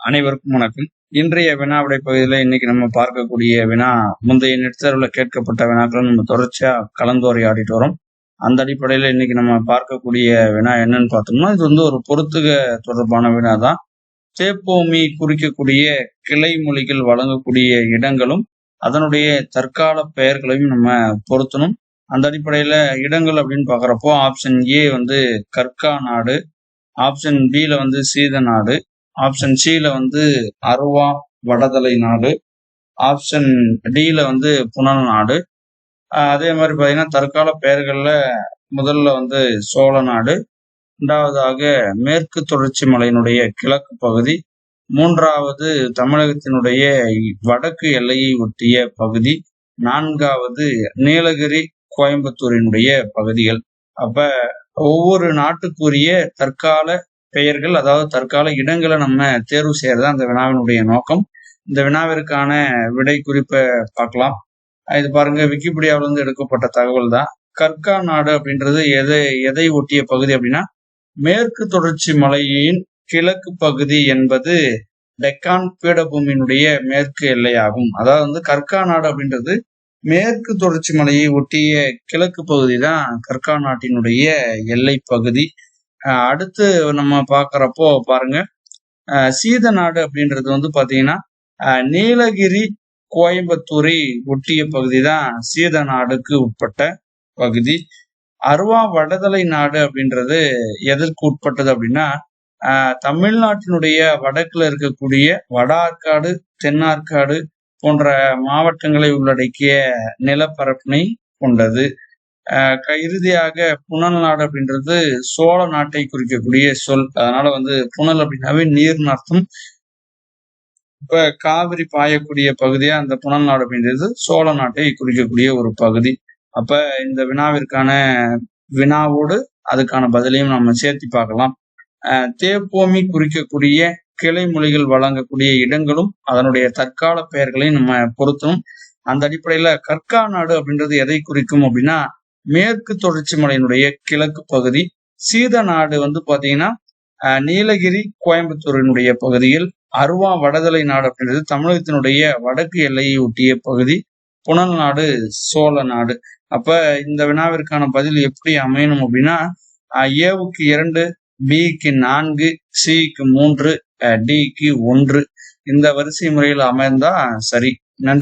அனைவருக்கும் வணக்கம். இன்றைய வினாவிடை பகுதியில பகுதியில் இன்னைக்கு நம்ம பார்க்கக்கூடிய வினா முந்தைய நெட்தர்வில் கேட்கப்பட்ட வினாக்களை நம்ம தொடர்ச்சியா கலந்துரையாடிட்டு வரோம். அந்த அடிப்படையில் இன்னைக்கு நம்ம பார்க்கக்கூடிய வினா என்னன்னு பார்த்தோம்னா இது வந்து ஒரு பொருத்துக தொடர்பான வினா தான் தேப்போமி குறிக்கக்கூடிய கிளை மொழிகள் வழங்கக்கூடிய இடங்களும் அதனுடைய தற்கால பெயர்களையும் நம்ம பொருத்தணும். அந்த அடிப்படையில இடங்கள் அப்படின்னு பாக்குறப்போ ஆப்ஷன் ஏ வந்து கற்கா நாடு ஆப்ஷன் பில வந்து சீத நாடு ஆப்ஷன் சில வந்து அருவா வடதலை நாடு. ஆப்ஷன் டியில வந்து புனல் நாடு. அதே மாதிரி பார்த்தீங்கன்னா தற்கால பெயர்களில் முதல்ல வந்து சோழ நாடு. இரண்டாவதாக மேற்கு தொடர்ச்சி மலையினுடைய கிழக்கு பகுதி. மூன்றாவது தமிழகத்தினுடைய வடக்கு எல்லையை ஒட்டிய பகுதி. நான்காவது நீலகிரி கோயம்புத்தூரினுடைய பகுதிகள். அப்ப ஒவ்வொரு நாட்டுக்குரிய தற்கால பெயர்கள் அதாவது தற்கால இடங்களை நம்ம தேர்வு செய்யறது அந்த வினாவினுடைய நோக்கம். இந்த வினாவிற்கான விடை குறிப்பை பார்க்கலாம். இது பாருங்க விக்கிபீடியாவில இருந்து எடுக்கப்பட்ட தகவல் தான் கற்கா நாடு அப்படின்றது எதை எதை ஒட்டிய பகுதி அப்படின்னா மேற்கு தொடர்ச்சி மலையின் கிழக்கு பகுதி என்பது டெக்கான் பீடபூமியினுடைய மேற்கு எல்லையாகும். அதாவது வந்து கற்கா நாடு அப்படின்றது மேற்கு தொடர்ச்சி மலையை ஒட்டிய கிழக்கு பகுதி தான் கற்கா நாட்டினுடைய எல்லை பகுதி. அடுத்து நம்ம பார்க்குறப்போ பாருங்க. சீத நாடு அப்படின்றது வந்து பார்த்தீங்கன்னா நீலகிரி கோயம்புத்தூரை ஒட்டிய பகுதி தான் சீத நாடுக்கு உட்பட்ட பகுதி. அருவா வடதலை நாடு அப்படின்றது எதற்கு உட்பட்டது அப்படின்னா தமிழ்நாட்டினுடைய வடக்குல இருக்கக்கூடிய வட ஆற்காடு தென்னார்காடு போன்ற மாவட்டங்களை உள்ளடக்கிய நிலப்பரப்பினை கொண்டது. இறுதியாக புனல் நாடு அப்படின்றது சோழ நாட்டை குறிக்கக்கூடிய சொல். அதனால வந்து புனல் அப்படின்னாவே நீர் அர்த்தம். இப்ப காவிரி பாயக்கூடிய பகுதியா அந்த புனல் நாடு அப்படின்றது சோழ நாட்டை குறிக்கக்கூடிய ஒரு பகுதி. அப்ப இந்த வினாவிற்கான வினாவோடு அதுக்கான பதிலையும் நம்ம சேர்த்து பார்க்கலாம். தேப்போமி குறிக்கக்கூடிய கிளை மொழிகள் வழங்கக்கூடிய இடங்களும் அதனுடைய தற்கால பெயர்களையும் நம்ம பொருத்தணும். அந்த அடிப்படையில கற்கா நாடு அப்படின்றது எதை குறிக்கும் அப்படின்னா மேற்கு தொடர்ச்சி மலையினுடைய கிழக்கு பகுதி சீத நாடு வந்து பாத்தீங்கன்னா நீலகிரி கோயம்புத்தூரினுடைய பகுதியில் அருவா வடதலை நாடு அப்படின்றது தமிழகத்தினுடைய வடக்கு எல்லையை ஒட்டிய பகுதி புனல் நாடு சோழ நாடு. அப்ப இந்த வினாவிற்கான பதில் எப்படி அமையணும் அப்படின்னா ஏவுக்கு இரண்டு பிக்கு நான்கு சிக்கு மூன்று டிக்கு ஒன்று. இந்த வரிசை முறையில் அமைந்தா சரி. நன்றி.